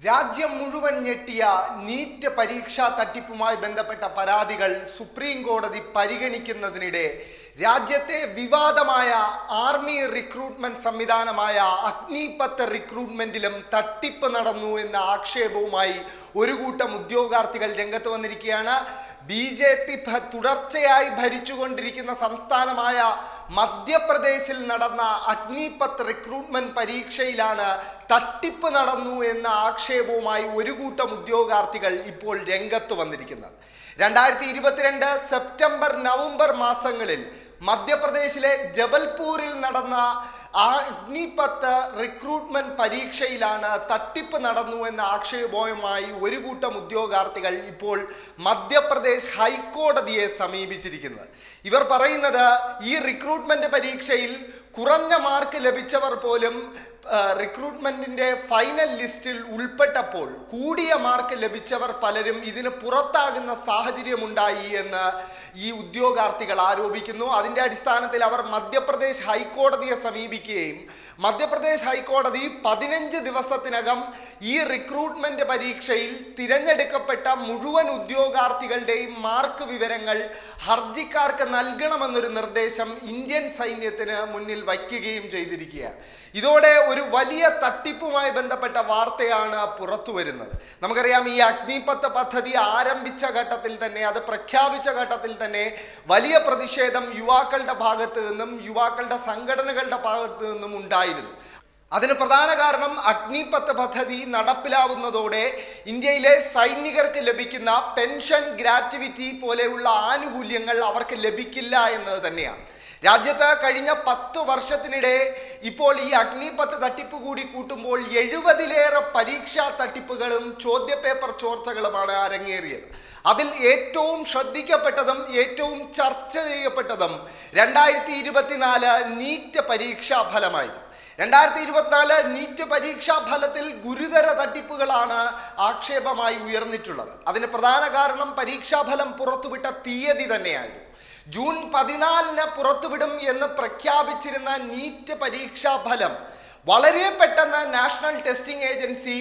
രാജ്യം മുഴുവൻ ഞെട്ടിയ നീറ്റ് പരീക്ഷാ തട്ടിപ്പുമായി ബന്ധപ്പെട്ട പരാതികൾ സുപ്രീം കോടതി പരിഗണിക്കുന്നതിനിടെ രാജ്യത്തെ വിവാദമായ ആർമി റിക്രൂട്ട്മെന്റ് സംവിധാനമായ അഗ്നിപത്ത് റിക്രൂട്ട്മെന്റിലും തട്ടിപ്പ് നടന്നു എന്ന ആക്ഷേപവുമായി ഒരു കൂട്ടം ഉദ്യോഗാർത്ഥികൾ രംഗത്ത് വന്നിരിക്കുകയാണ്. ബി ജെ പി തുടർച്ചയായി ഭരിച്ചുകൊണ്ടിരിക്കുന്ന സംസ്ഥാനമായ മധ്യപ്രദേശിൽ നടന്ന അഗ്നിപത് റിക്രൂട്ട്മെന്റ് പരീക്ഷയിലാണ് തട്ടിപ്പ് നടന്നു എന്ന ആക്ഷേപവുമായി ഒരു കൂട്ടം ഉദ്യോഗാർത്ഥികൾ ഇപ്പോൾ രംഗത്ത് വന്നിരിക്കുന്നത്. രണ്ടായിരത്തി ഇരുപത്തിരണ്ട് സെപ്റ്റംബർ നവംബർ മാസങ്ങളിൽ മധ്യപ്രദേശിലെ ജബൽപൂരിൽ നടന്ന അഗ്നിപത്ത് റിക്രൂട്ട്മെന്റ് പരീക്ഷയിലാണ് തട്ടിപ്പ് നടന്നു എന്ന ആക്ഷേപവുമായി ഒരു കൂട്ടം ഉദ്യോഗാർത്ഥികൾ ഇപ്പോൾ മധ്യപ്രദേശ് ഹൈക്കോടതിയെ സമീപിച്ചിരിക്കുന്നത്. ഇവർ പറയുന്നത് ഈ റിക്രൂട്ട്മെന്റ് പരീക്ഷയിൽ കുറഞ്ഞ മാർക്ക് ലഭിച്ചവർ പോലും റിക്രൂട്ട്മെന്റിന്റെ ഫൈനൽ ലിസ്റ്റിൽ ഉൾപ്പെട്ടപ്പോൾ കൂടിയ മാർക്ക് ലഭിച്ചവർ പലരും ഇതിന് പുറത്താകുന്ന സാഹചര്യമുണ്ടായി എന്ന് ഈ ഉദ്യോഗാർത്ഥികൾ ആരോപിക്കുന്നു. അതിന്റെ അടിസ്ഥാനത്തിൽ അവർ മധ്യപ്രദേശ് ഹൈക്കോടതിയെ സമീപിക്കുകയും മധ്യപ്രദേശ് ഹൈക്കോടതി പതിനഞ്ച് ദിവസത്തിനകം ഈ റിക്രൂട്ട്മെന്റ് പരീക്ഷയിൽ തിരഞ്ഞെടുക്കപ്പെട്ട മുഴുവൻ ഉദ്യോഗാർത്ഥികളുടെയും മാർക്ക് വിവരങ്ങൾ ഹർജിക്കാർക്ക് നൽകണമെന്നൊരു നിർദ്ദേശം ഇന്ത്യൻ സൈന്യത്തിന് മുന്നിൽ വയ്ക്കുകയും ചെയ്തിരിക്കുകയാണ്. ഇതോടെ ഒരു വലിയ തട്ടിപ്പുമായി ബന്ധപ്പെട്ട വാർത്തയാണ് പുറത്തു വരുന്നത്. നമുക്കറിയാം ഈ അഗ്നിപത്ത് പദ്ധതി ആരംഭിച്ച ഘട്ടത്തിൽ തന്നെ അത് പ്രഖ്യാപിച്ച ഘട്ടത്തിൽ തന്നെ വലിയ പ്രതിഷേധം യുവാക്കളുടെ ഭാഗത്തു നിന്നും യുവാക്കളുടെ സംഘടനകളുടെ ഭാഗത്ത് നിന്നും ഉണ്ടായിരുന്നു. അതിന് പ്രധാന കാരണം അഗ്നിപത്ത് പദ്ധതി നടപ്പിലാവുന്നതോടെ ഇന്ത്യയിലെ സൈനികർക്ക് ലഭിക്കുന്ന പെൻഷൻ ഗ്രാറ്റുവിറ്റി പോലെയുള്ള ആനുകൂല്യങ്ങൾ അവർക്ക് ലഭിക്കില്ല എന്നത് തന്നെയാണ്. രാജ്യത്ത് കഴിഞ്ഞ പത്തു വർഷത്തിനിടെ ഇപ്പോൾ ഈ അഗ്നിപത്ത് തട്ടിപ്പ് കൂടി കൂട്ടുമ്പോൾ എഴുപതിലേറെ പരീക്ഷാ തട്ടിപ്പുകളും ചോദ്യപേപ്പർ ചോർച്ചകളുമാണ് അരങ്ങേറിയത്. അതിൽ ഏറ്റവും ശ്രദ്ധിക്കപ്പെട്ടതും ഏറ്റവും ചർച്ച ചെയ്യപ്പെട്ടതും രണ്ടായിരത്തി ഇരുപത്തിനാല് നീറ്റ് പരീക്ഷാ ഫലമായിരുന്നു രണ്ടായിരത്തി ഇരുപത്തിനാല് നീറ്റ് പരീക്ഷാ ഫലത്തിൽ ഗുരുതര തട്ടിപ്പുകളാണ് ആക്ഷേപമായി ഉയർന്നിട്ടുള്ളത്. അതിന് പ്രധാന കാരണം പരീക്ഷാഫലം പുറത്തുവിട്ട തീയതി തന്നെയായിരുന്നു. ജൂൺ പതിനാലിന് പുറത്തുവിടും എന്ന് പ്രഖ്യാപിച്ചിരുന്ന നീറ്റ് പരീക്ഷാ ഫലം വളരെ പെട്ടെന്ന് നാഷണൽ ടെസ്റ്റിംഗ് ഏജൻസി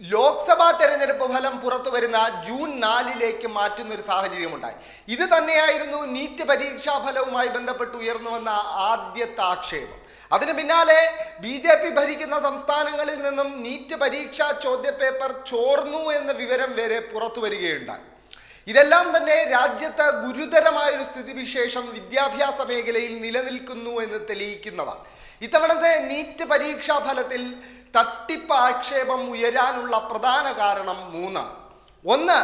ലോക്സഭാ തെരഞ്ഞെടുപ്പ് ഫലം പുറത്തു വരുന്ന ജൂൺ നാലിലേക്ക് മാറ്റുന്ന ഒരു സാഹചര്യമുണ്ടായി. ഇത് തന്നെയായിരുന്നു നീറ്റ് പരീക്ഷാ ഫലവുമായി ബന്ധപ്പെട്ട് ഉയർന്നു വന്ന ആദ്യത്തെ ആക്ഷേപം. അതിന് പിന്നാലെ ബി ജെ പി ഭരിക്കുന്ന സംസ്ഥാനങ്ങളിൽ നിന്നും നീറ്റ് പരീക്ഷാ ചോദ്യപേപ്പർ ചോർന്നു എന്ന വിവരം വരെ പുറത്തു വരികയുണ്ടായി ഇതെല്ലാം തന്നെ രാജ്യത്ത് ഗുരുതരമായൊരു സ്ഥിതിവിശേഷം വിദ്യാഭ്യാസ മേഖലയിൽ നിലനിൽക്കുന്നു എന്ന് തെളിയിക്കുന്നതാണ്. ഇത്തവണത്തെ നീറ്റ് പരീക്ഷാ ഫലത്തിൽ തട്ടിപ്പ് ആക്ഷേപം ഉയരാനുള്ള പ്രധാന കാരണം മൂന്ന് ഒന്ന്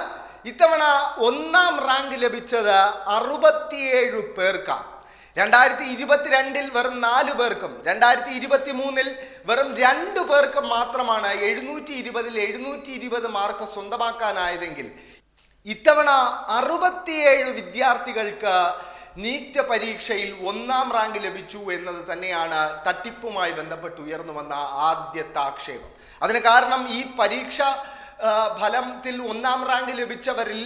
ഇത്തവണ ഒന്നാം റാങ്ക് ലഭിച്ചത് അറുപത്തിയേഴ് പേർക്കാണ്. രണ്ടായിരത്തി ഇരുപത്തിരണ്ടിൽ വെറും നാല് പേർക്കും രണ്ടായിരത്തി ഇരുപത്തി മൂന്നിൽ വെറും രണ്ട് പേർക്കും മാത്രമാണ് എഴുന്നൂറ്റി ഇരുപതിൽ എഴുന്നൂറ്റി ഇരുപത് മാർക്ക് സ്വന്തമാക്കാനായതെങ്കിൽ ഇത്തവണ അറുപത്തിയേഴ് വിദ്യാർത്ഥികൾക്ക് നീറ്റ് പരീക്ഷയിൽ ഒന്നാം റാങ്ക് ലഭിച്ചു എന്നത് തന്നെയാണ് തട്ടിപ്പുമായി ബന്ധപ്പെട്ട് ഉയർന്നു വന്ന ആദ്യത്തെ ആക്ഷേപം അതിന് കാരണം ഈ പരീക്ഷ ഫലത്തിൽ ഒന്നാം റാങ്ക് ലഭിച്ചവരിൽ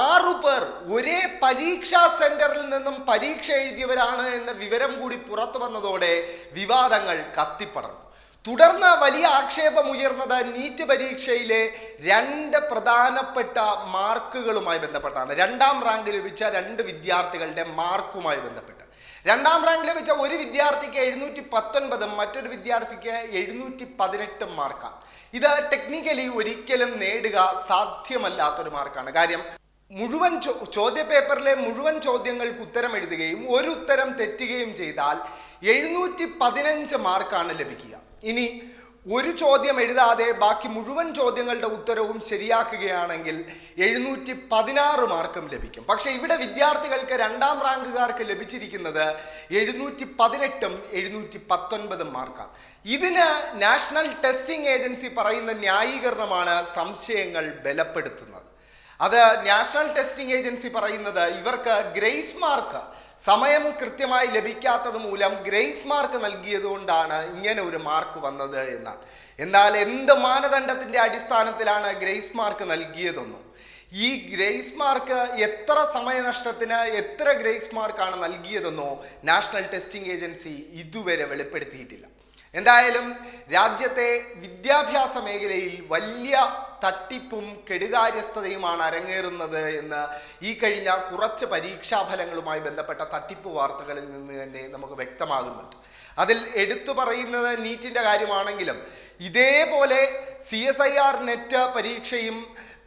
ആറു പേർ ഒരേ പരീക്ഷാ സെന്ററിൽ നിന്നും പരീക്ഷ എഴുതിയവരാണ് എന്ന വിവരം കൂടി പുറത്തു വന്നതോടെ വിവാദങ്ങൾ കത്തിപ്പടർന്നു. തുടർന്ന് വലിയ ആക്ഷേപം ഉയർന്നത് നീറ്റ് പരീക്ഷയിലെ രണ്ട് പ്രധാനപ്പെട്ട മാർക്കുകളുമായി ബന്ധപ്പെട്ടാണ്. രണ്ടാം റാങ്ക് ലഭിച്ച രണ്ട് വിദ്യാർത്ഥികളുടെ മാർക്കുമായി ബന്ധപ്പെട്ട്. രണ്ടാം റാങ്ക് ലഭിച്ച ഒരു വിദ്യാർത്ഥിക്ക് എഴുന്നൂറ്റി പത്തൊൻപതും മറ്റൊരു വിദ്യാർത്ഥിക്ക് എഴുന്നൂറ്റി പതിനെട്ടും മാർക്കാണ്. ഇത് ടെക്നിക്കലി ഒരിക്കലും നേടുക സാധ്യമല്ലാത്തൊരു മാർക്കാണ്. കാര്യം മുഴുവൻ ചോദ്യപേപ്പറിലെ മുഴുവൻ ചോദ്യങ്ങൾക്ക് ഉത്തരം എഴുതുകയും ഒരു ഉത്തരം തെറ്റുകയും ചെയ്താൽ എഴുന്നൂറ്റി പതിനഞ്ച് മാർക്കാണ് ലഭിക്കുക. ഇനി ഒരു ചോദ്യം എഴുതാതെ ബാക്കി മുഴുവൻ ചോദ്യങ്ങളുടെ ഉത്തരവും ശരിയാക്കുകയാണെങ്കിൽ എഴുന്നൂറ്റി പതിനാറ് മാർക്കും ലഭിക്കും. പക്ഷേ ഇവിടെ വിദ്യാർത്ഥികൾക്ക് രണ്ടാം റാങ്കുകാർക്ക് ലഭിച്ചിരിക്കുന്നത് എഴുന്നൂറ്റി പതിനെട്ടും എഴുന്നൂറ്റി പത്തൊൻപതും മാർക്കാണ്. ഇതിന് നാഷണൽ ടെസ്റ്റിംഗ് ഏജൻസി പറയുന്ന ന്യായീകരണമാണ് സംശയങ്ങൾ ബലപ്പെടുത്തുന്നത്. അത് നാഷണൽ ടെസ്റ്റിംഗ് ഏജൻസി പറയുന്നത് ഇവർക്ക് ഗ്രേസ് മാർക്ക് സമയം കൃത്യമായി ലഭിക്കാത്തത് മൂലം ഗ്രേസ് മാർക്ക് നൽകിയതുകൊണ്ടാണ് ഇങ്ങനെ ഒരു മാർക്ക് വന്നത് എന്നാണ്. എന്നാൽ എന്ത് മാനദണ്ഡത്തിന്റെ അടിസ്ഥാനത്തിലാണ് ഗ്രേസ് മാർക്ക് നൽകിയതെന്നും ഈ ഗ്രേസ് മാർക്ക് എത്ര സമയനഷ്ടത്തിന് എത്ര ഗ്രേസ് മാർക്കാണ് നൽകിയതെന്നോ നാഷണൽ ടെസ്റ്റിംഗ് ഏജൻസി ഇതുവരെ വെളിപ്പെടുത്തിയിട്ടില്ല. എന്തായാലും രാജ്യത്തെ വിദ്യാഭ്യാസ മേഖലയിൽ വലിയ തട്ടിപ്പും കെടുകാര്യസ്ഥതയുമാണ് അരങ്ങേറുന്നത് എന്ന് ഈ കഴിഞ്ഞ കുറച്ച് പരീക്ഷാഫലങ്ങളുമായി ബന്ധപ്പെട്ട തട്ടിപ്പ് വാർത്തകളിൽ നിന്ന് തന്നെ നമുക്ക് വ്യക്തമാകുന്നുണ്ട്. അതിൽ എടുത്തു പറയുന്നത് നീറ്റിന്റെ കാര്യമാണെങ്കിലും ഇതേപോലെ C S I R NET പരീക്ഷയും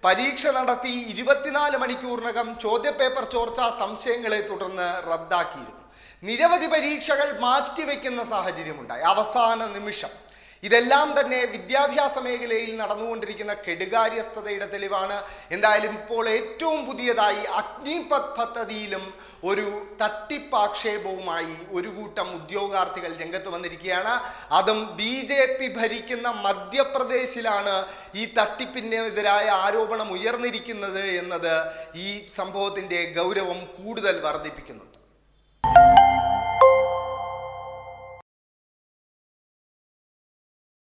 പരീക്ഷ നടത്തി ഇരുപത്തിനാല് മണിക്കൂറിനകം ചോദ്യപേപ്പർ ചോർച്ച സംശയങ്ങളെ തുടർന്ന് റദ്ദാക്കിയിരുന്നു. നിരവധി പരീക്ഷകൾ മാറ്റിവെക്കുന്ന സാഹചര്യമുണ്ടായി. അവസാന നിമിഷം ഇതെല്ലാം തന്നെ വിദ്യാഭ്യാസ മേഖലയിൽ നടന്നുകൊണ്ടിരിക്കുന്ന കെടുകാര്യസ്ഥതയുടെ തെളിവാണ്. എന്തായാലും ഇപ്പോൾ ഏറ്റവും പുതിയതായി അഗ്നിപത് പദ്ധതിയിലും ഒരു തട്ടിപ്പാക്ഷേപവുമായി ഒരു കൂട്ടം ഉദ്യോഗാർത്ഥികൾ രംഗത്ത് വന്നിരിക്കുകയാണ്. അതും ബി ജെ പി ഭരിക്കുന്ന മധ്യപ്രദേശിലാണ് ഈ തട്ടിപ്പിനെതിരായ ആരോപണം ഉയർന്നിരിക്കുന്നത് എന്നത് ഈ സംഭവത്തിന്റെ ഗൗരവം കൂടുതൽ വർദ്ധിപ്പിക്കുന്നു.